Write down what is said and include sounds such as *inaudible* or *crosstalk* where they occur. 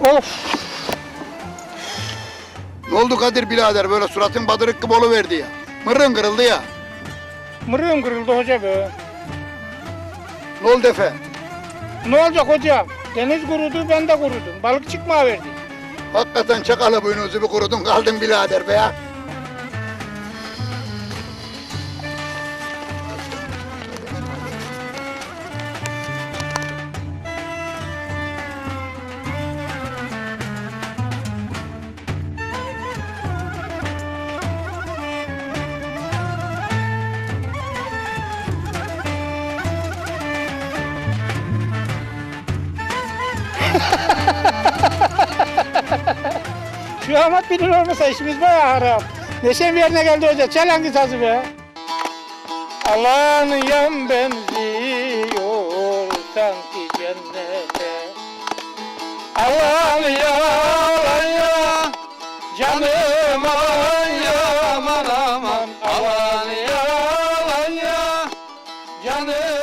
Of. Ne oldu Kadir birader böyle suratın badırık gibi verdi ya. Mırrın kırıldı ya. Mırığım kırıldı hoca be. Ne oldu Efe? Ne olacak hocam? Deniz kurudu ben de kurudum. Balık çıkma verdi. Hakikaten çakalı boynunuzu bir kurudun kaldın birader be ya. *laughs* Şu Ahmet Bilin olmasa işimiz bayağı haram. Neşem yerine geldi hoca. Çal hangi be? Allah'ın yan benziyor sanki cennete. Allah'ın yalan ya canım aman ya aman Allah'ın yalan ya canım